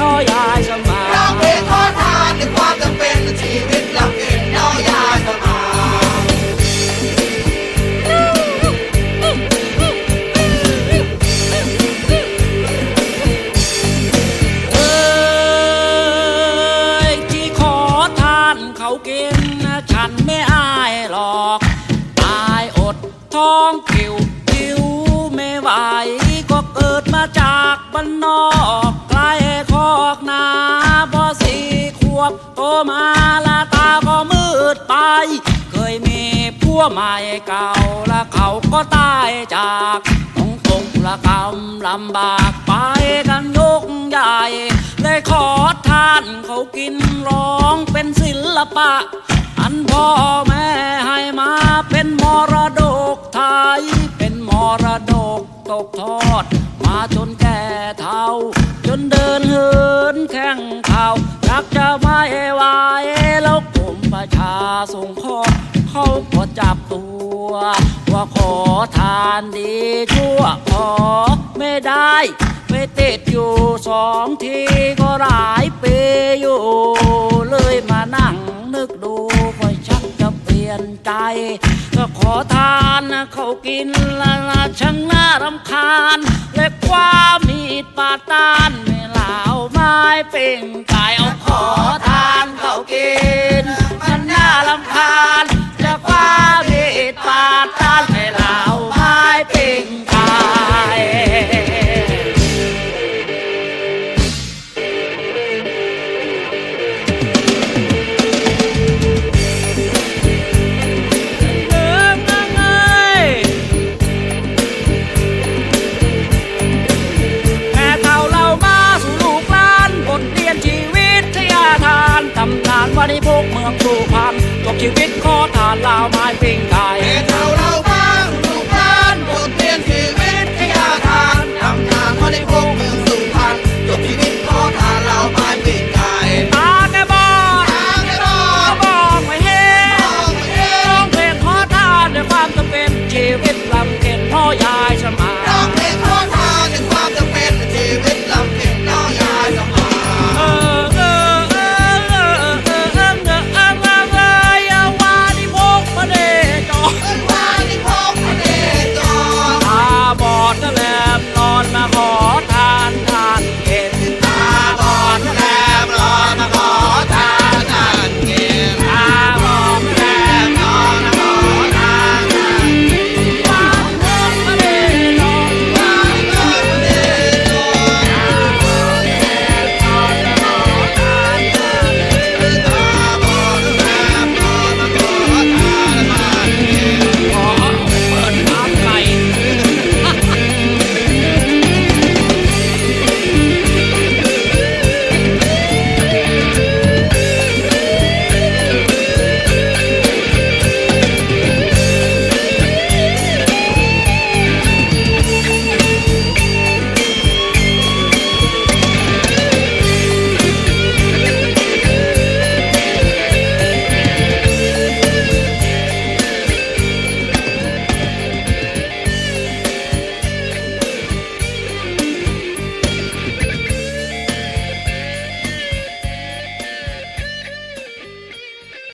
ำเข็นน้อยอายสมาร้องเพลงขอทานในความจำเป็นชีวิตลำเข็นน้อยยายสมานเอ้ยที่ขอทานเขากินนะฉันไม่อายหรอกตายอดท้องคิวคิวไม่ไหวก็เกิดมาจากบ้านนอก โตมาละตาก็มืดไป เคยมีผัวใหม่เก่าแล้วเขาก็ตายจากต้องตกละกำลำบากไปกันยกใหญ่เลยขอทานเขากินร้องเป็นศิลปะ อันพ่อแม่ให้มาเป็นมรดกไทย เป็นมรดกตกทอด มาจนแก่เท่า จนเดินเหินแข้งเข่าอยากจะไม่ไหวแล้วกรมประชาสงเคราะห์เขาก็จับตัว ว่าขอทานดีชั่วขอไม่ได้ ไปติดอยู่สองทีก็หลายปี เขากินละละช่างน่ารำคาญ และความมีดปาดตา ก็ครูพันตกชีวิตขอทานลาวไม้ปิ้งไก่